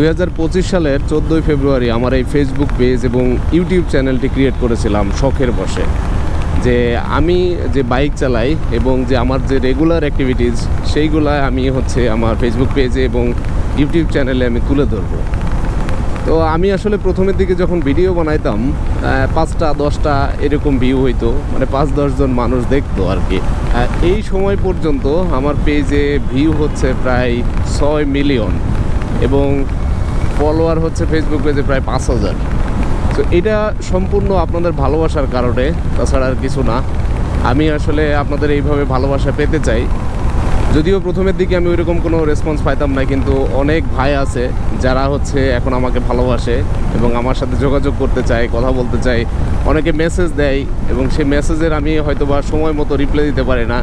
দু হাজার পঁচিশ সালের চোদ্দোই ফেব্রুয়ারি আমার এই ফেসবুক পেজ এবং ইউটিউব চ্যানেলটি ক্রিয়েট করেছিলাম শখের বসে যে আমি যে বাইক চালাই এবং যে আমার যে রেগুলার অ্যাক্টিভিটিস সেইগুলা আমি হচ্ছে আমার ফেসবুক পেজে এবং ইউটিউব চ্যানেলে আমি তুলে ধরবো। তো আমি আসলে প্রথমের দিকে যখন ভিডিও বানাইতাম পাঁচটা, দশটা এরকম ভিউ হইতো মানে পাঁচ দশজন মানুষ দেখতো আর কি। এই সময় পর্যন্ত আমার পেজে ভিউ হচ্ছে প্রায় ছয় মিলিয়ন এবং ফলোয়ার হচ্ছে ফেসবুক পেজে প্রায় পাঁচ হাজার। তো এটা সম্পূর্ণ আপনাদের ভালোবাসার কারণে, তাছাড়া আর কিছু না। আমি আসলে আপনাদের এইভাবে ভালোবাসা পেতে চাই। যদিও প্রথমের দিকে আমি ওইরকম কোনো রেসপন্স পাইতাম না, কিন্তু অনেক ভাই আছে যারা হচ্ছে এখন আমাকে ভালোবাসে এবং আমার সাথে যোগাযোগ করতে চায়, কথা বলতে চায়। অনেকে মেসেজ দেয় এবং সেই মেসেজের আমি হয়তো বা সময় মতো রিপ্লাই দিতে পারি না।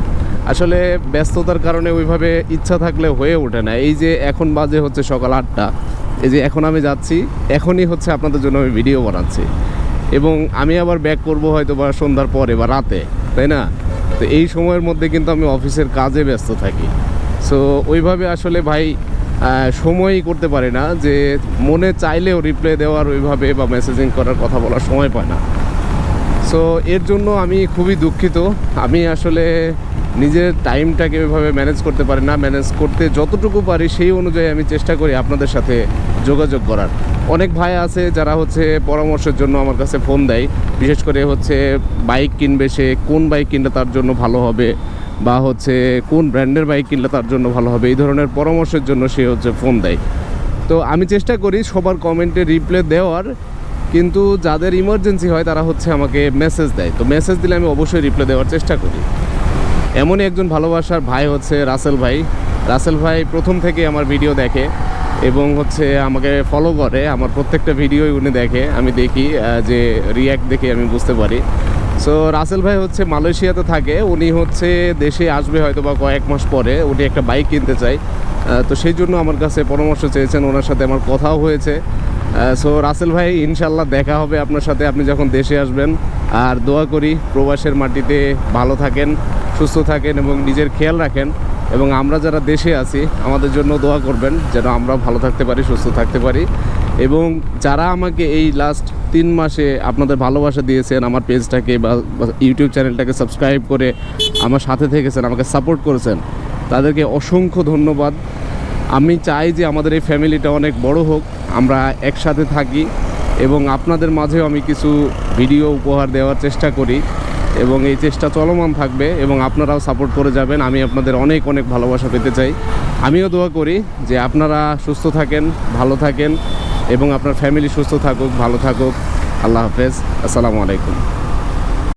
আসলে ব্যস্ততার কারণে ওইভাবে ইচ্ছা থাকলে হয়ে ওঠে না। এই যে এখন বাজে হচ্ছে সকাল আটটা। এই যে এখন আমি যাচ্ছি, এখনই হচ্ছে আপনাদের জন্য আমি ভিডিও বানাচ্ছি। এবং আমি আবার ব্যাক করব হয়তো বা সন্ধ্যার পরে বা রাতে, তাই না? তো এই সময়ের মধ্যে কিন্তু আমি অফিসের কাজে ব্যস্ত থাকি। সো ওইভাবে আসলে ভাই সময়ই করতে পারি না যে মনে চাইলেও রিপ্লাই দেওয়ার ওইভাবে বা মেসেজিং করার কথা বলার সময় পায় না। সো এর জন্য আমি খুবই দুঃখিত। আমি আসলে নিজের টাইমটাকে ওইভাবে ম্যানেজ করতে পারি না, ম্যানেজ করতে যতটুকু পারি সেই অনুযায়ী আমি চেষ্টা করি আপনাদের সাথে যোগাযোগ করার। অনেক ভাই আছে যারা হচ্ছে পরামর্শের জন্য আমার কাছে ফোন দেয়, বিশেষ করে হচ্ছে বাইক কিনবে সে, কোন বাইক কিনলে তার জন্য ভালো হবে বা হচ্ছে কোন ব্র্যান্ডের বাইক কিনলে তার জন্য ভালো হবে, এই ধরনের পরামর্শের জন্য সে হচ্ছে ফোন দেয়। তো আমি চেষ্টা করি সবার কমেন্টে রিপ্লাই দেওয়ার, কিন্তু যাদের ইমার্জেন্সি হয় তারা হচ্ছে আমাকে মেসেজ দেয়। তো মেসেজ দিলে আমি অবশ্যই রিপ্লাই দেওয়ার চেষ্টা করি। এমনই একজন ভালোবাসার ভাই হচ্ছে রাসেল ভাই। রাসেল ভাই প্রথম থেকে আমার ভিডিও দেখে এবং হচ্ছে আমাকে ফলো করে, আমার প্রত্যেকটা ভিডিওই উনি দেখে, আমি দেখি যে রিয়্যাক্ট দেখে আমি বুঝতে পারি। সো রাসেল ভাই হচ্ছে মালয়েশিয়াতে থাকে, উনি হচ্ছে দেশে আসবে হয়তো বা কয়েক মাস পরে, উনি একটা বাইক কিনতে চায়। তো সেই জন্য আমার কাছে পরামর্শ চেয়েছেন, ওনার সাথে আমার কথাও হয়েছে। সো রাসেল ভাই ইনশাল্লাহ দেখা হবে আপনার সাথে। আপনি যখন দেশে আসবেন, আর দোয়া করি প্রবাসের মাটিতে ভালো থাকেন, সুস্থ থাকেন এবং নিজের খেয়াল রাখেন। এবং আমরা যারা দেশে আছি, আমাদের জন্য দোয়া করবেন যেন আমরা ভালো থাকতে পারি, সুস্থ থাকতে পারি। এবং যারা আমাকে এই লাস্ট তিন মাসে আপনাদের ভালোবাসা দিয়েছেন, আমার পেজটাকে বা ইউটিউব চ্যানেলটাকে সাবস্ক্রাইব করে আমার সাথে থেকেছেন, আমাকে সাপোর্ট করেছেন, তাদেরকে অসংখ্য ধন্যবাদ। আমি চাই যে আমাদের এই ফ্যামিলিটা অনেক বড় হোক, আমরা একসাথে থাকি এবং আপনাদের মাঝেও আমি কিছু ভিডিও উপহার দেওয়ার চেষ্টা করি এবং এই চেষ্টা চলমান থাকবে এবং আপনারাও সাপোর্ট করে যাবেন। আমি আপনাদের অনেক অনেক ভালোবাসা পেতে চাই। আমিও দোয়া করি যে আপনারা সুস্থ থাকেন, ভালো থাকেন এবং আপনার ফ্যামিলি সুস্থ থাকুক, ভালো থাকুক। আল্লাহ হাফেজ। আসসালামু আলাইকুম।